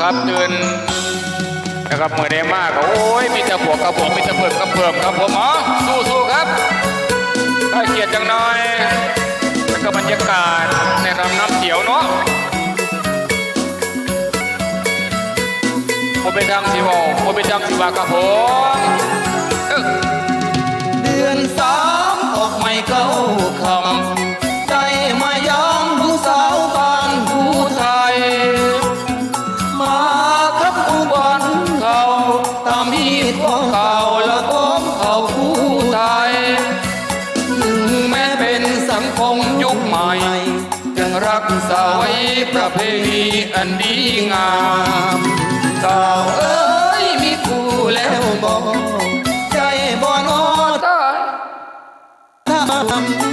ครับตื่นนะครับเมื่อได้มากโอ้ยมีแต่บวกกับบวกมีแต่เพิ่มกับเพิ่มครับผมอ๋อสู้สู้ครับถ้าเกียดจังหน่อยแล้วก็บรรยากาศในรำน้ำเสียวเนาะผมเป็นทางสีวอผมเป็นทางสีวาครับผม ของเขาและของเขาผู้ไทยถึงแม้เป็นสังคมยุคใหม่ ยังรักษาไว้ประเพณีอันดีงามสาเอ้ยมีคู่แล้วบอกใจบ่นอตายทำ